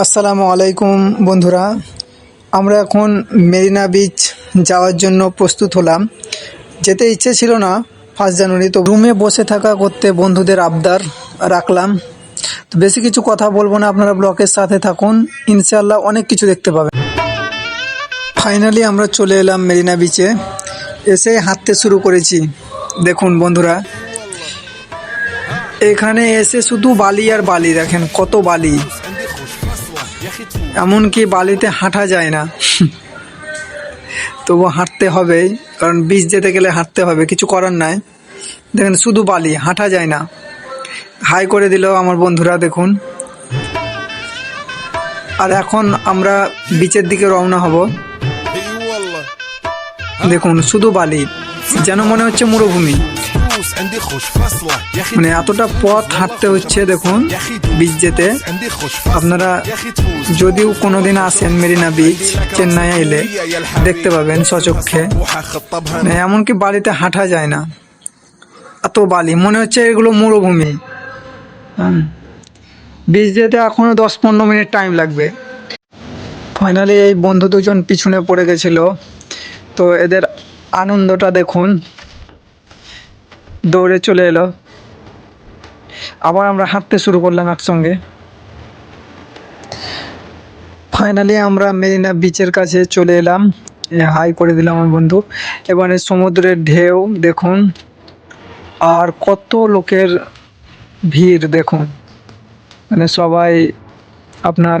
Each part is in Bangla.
আসসালামু আলাইকুম বন্ধুরা। আমরা এখন মেরিনা বিচ যাওয়ার জন্য প্রস্তুত হলাম। যেতে ইচ্ছে ছিল না ফার্স্ট জানুয়ারি তো রুমে বসে থাকা করতে বন্ধুদের আবদার রাখলাম। তো বেশি কিছু কথা বলব না, আপনারা ব্লকের সাথে থাকুন। ইনশাল্লাহ অনেক কিছু দেখতে পাবেন। ফাইনালি আমরা চলে এলাম মেরিনা বিচে এসে হাঁটতে শুরু করেছি। দেখুন বন্ধুরা, এখানে এসে শুধু বালি আর বালি, দেখেন কত বালি। এমনকি বালিতে হাঁটা যায় না। তবু হাঁটতে হবে, কারণ বীজ যেতে গেলে হাঁটতে হবে, কিছু করার নাই। দেখেন, শুধু বালি, হাঁটা যায় না। হাই করে দিল আমার বন্ধুরা দেখুন। আর এখন আমরা বিচের দিকে রওনা হব। দেখুন, শুধু বালি, যেন মনে হচ্ছে মরুভূমি। মানে এতটা পথ হাঁটতে হচ্ছে দেখুন বীজ যেতে আপনারা যদিও কোনোদিন আসেন মেরিনা বিচ চেন্নাই এলে দেখতে পাবেন সচক্ষে। মানে এমনকি বাড়িতে হাঁটা যায় না। এত বালি মনে হচ্ছে এগুলো মরুভূমি। হ্যাঁ। বীজ যেতে এখনও দশ পনেরো মিনিট টাইম লাগবে। ফাইনালি এই বন্ধু দুজন পিছনে পড়ে গেছিল। তো এদের আনন্দটা দেখুন। দৌড়ে চলে এলো। আবার আমরা হাঁটতে শুরু করলাম একসঙ্গে। ফাইনালি আমরা মেরিনা বিচের কাছে চলে এলাম। হাই করে দিলাম আমার বন্ধু। এবারে সমুদ্রের ঢেউ, দেখুন। আর কত লোকের ভিড়, দেখুন। মানে সবাই আপনার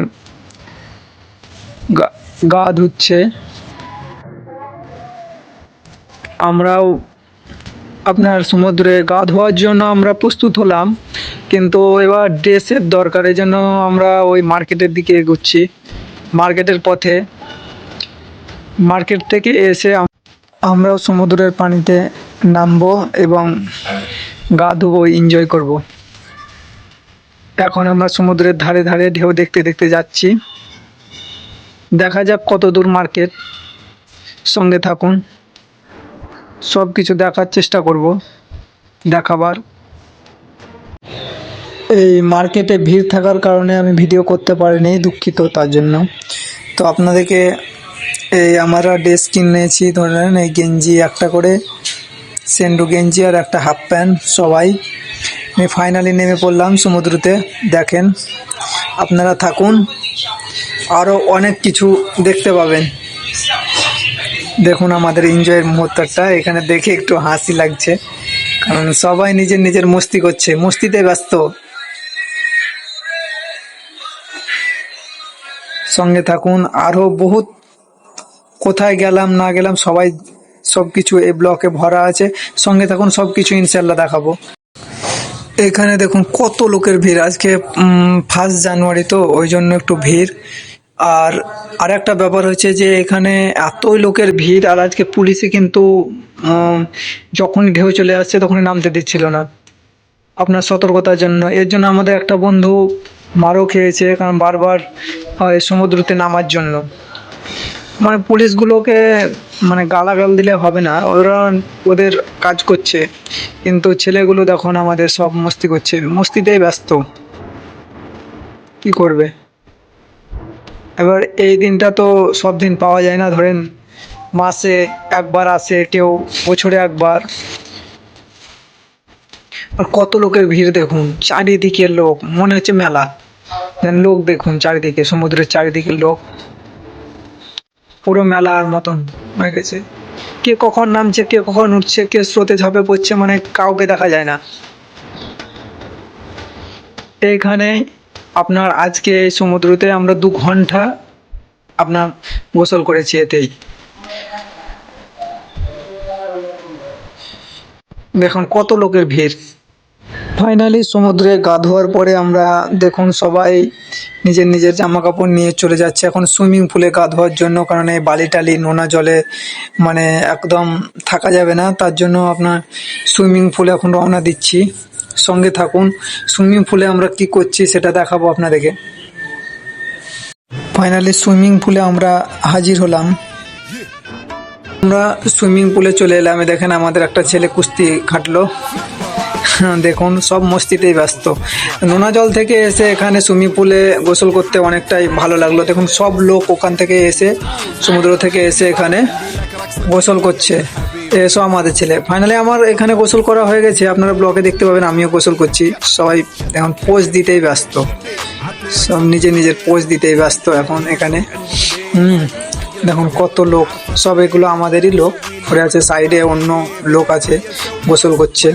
গা ধুচ্ছে। আমরাও আপনার সমুদ্রে গা ধোয়ার জন্য আমরা প্রস্তুত হলাম, কিন্তু এবার ড্রেসের দরকার, এই জন্য আমরা ওই মার্কেটের দিকে এগোচ্ছি। মার্কেটের পথে। মার্কেট থেকে এসে আমরাও সমুদ্রের পানিতে নামবো এবং গা ধুবো এনজয় করব। এখন আমরা সমুদ্রের ধারে ধারে ঢেউ দেখতে দেখতে যাচ্ছি। দেখা যাক কত দূর মার্কেট। সঙ্গে থাকুন। সব কিছু দেখার চেষ্টা করব, দেখাবার। এই মার্কেটে ভিড় থাকার কারণে আমি ভিডিও করতে পারিনি, দুঃখিত তার জন্য। তো আপনাদেরকে এই আমরা ড্রেস কিনেছি ধরেন এই গেঞ্জি একটা করে, সেন্ডু গেঞ্জি আর একটা হাফ প্যান্ট, সবাই। আমি ফাইনালি নেমে পড়লাম সমুদ্রতে, দেখেন। আপনারা থাকুন আরও অনেক কিছু দেখতে পাবেন। দেখুন আমাদের এনজয়ের মুহূর্তটা। এখানে দেখে একটু হাসি লাগছে। কারণ সবাই নিজের নিজের মস্তি করছে। মস্তিতে ব্যস্ত। সঙ্গে থাকুন। আরও বহুত কোথায় গেলাম, না গেলাম, সবাই সব কিছু এই ব্লকে ভরা আছে। সঙ্গে থাকুন সব কিছু ইনশাল্লাহ দেখাবো। এখানে দেখুন, কত লোকের ভিড়। আজকে ফার্স্ট জানুয়ারি তো, ওই জন্য একটু ভিড়। আর আরেকটা ব্যাপার হচ্ছে যে এখানে এতই লোকের ভিড়, আর আজকে পুলিশে কিন্তু যখনই ঢেউ চলে আসছে তখনই নামতে দিচ্ছিল না। আপনার সতর্কতার জন্য। এর জন্য আমাদের একটা বন্ধু মারও খেয়েছে, কারণ বারবার সমুদ্রতে নামার জন্য। মানে পুলিশগুলোকে মানে গালাগাল দিলে হবে না। ওরা ওদের কাজ করছে। কিন্তু ছেলেগুলো দেখুন আমাদের সব মস্তি করছে। মস্তিতেই ব্যস্ত। কি করবে? এবার এই দিনটা তো সব দিন পাওয়া যায় না, ধরেন মাসে একবার আসে, কেউ বছরে একবার। আর কত লোকের ভিড় দেখুন চারিদিকে লোক, মনে হচ্ছে মেলা। লোক দেখুন চারিদিকে, সমুদ্রের চারিদিকে লোক। পুরো মেলার মতন হয়ে গেছে। কে কখন নামছে, কে কখন উঠছে, কে স্রোতে ঝাঁপে পড়ছে মানে কাউকে দেখা যায় না। এইখানে আপনার আজকে সমুদ্রতে আমরা দু ঘণ্টা আপনার গোসল করেছি এতেই। দেখুন কত লোকের ভিড়। ফাইনালি সমুদ্রে গা ধোয়ার পরে আমরা দেখুন সবাই নিজের নিজের জামা কাপড় নিয়ে চলে যাচ্ছে। এখন সুইমিং পুলে গা ধোয়ার জন্য কারণ এই বালি টালি নোনা জলে মানে একদম থাকা যাবে না। তার জন্য আপনার সুইমিং পুলে এখন রওনা দিচ্ছি। সঙ্গে থাকুন। সুইমিং পুলে আমরা কি করছি সেটা দেখাবো আপনাদেরকে। ফাইনালি সুইমিং পুলে আমরা হাজির হলাম। আমরা সুইমিং পুলে চলে এলাম। দেখেন আমাদের একটা ছেলে কুস্তি খাটলো। দেখুন, সব মস্তিতেই ব্যস্ত। নোনা জল থেকে এসে এখানে সুইমিং পুলে গোসল করতে অনেকটাই ভালো লাগল। দেখুন, সব লোক ওখান থেকে এসে, সমুদ্র থেকে এসে এখানে গোসল করছে। এসো আমাদের ছেলে। ফাইনালি আমার এখানে গোসল করা হয়ে গেছে। আপনারা ব্লগে দেখতে পাবেন, আমিও গোসল করছি। সবাই এখন পোজ দিতেই ব্যস্ত। সব নিজে নিজের পোজ দিতেই ব্যস্ত এখন এখানে। হুম, দেখুন কত লোক। সব এগুলো আমাদেরই লোক। পড়ে আছে সাইডে অন্য লোক আছে, গোসল করছে।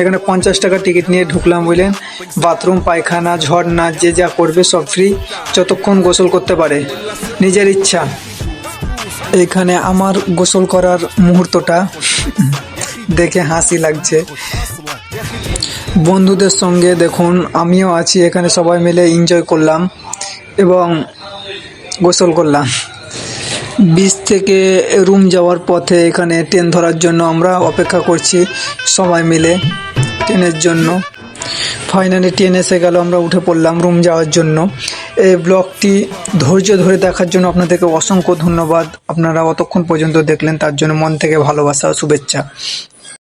এখানে পঞ্চাশ টাকা টিকিট নিয়ে ঢুকলাম বুঝলেন। বাথরুম পায়খানা, ঝর্ণা, যে যা করবে সব ফ্রি যতক্ষণ গোসল করতে পারে। নিজের ইচ্ছা। এখানে আমার গোসল করার মুহূর্তটা দেখে হাসি লাগছে। বন্ধুদের সঙ্গে দেখুন, আমিও আছি, এখানে সবাই মিলে এনজয় করলাম এবং গোসল করলাম। বিচ থেকে রুম যাওয়ার পথে এখানে ট্রেন ধরার জন্য আমরা অপেক্ষা করছি সবাই মিলে ট্রেনের জন্য। ফাইনালি ট্রেন এসে গেল, আমরা উঠে পড়লাম রুম যাওয়ার জন্য। এই ব্লগটি ধৈর্য ধরে দেখার জন্য আপনাদেরকে অসংখ্য ধন্যবাদ। আপনারা অতক্ষণ পর্যন্ত দেখলেন, তার জন্য মন থেকে ভালোবাসা ও শুভেচ্ছা।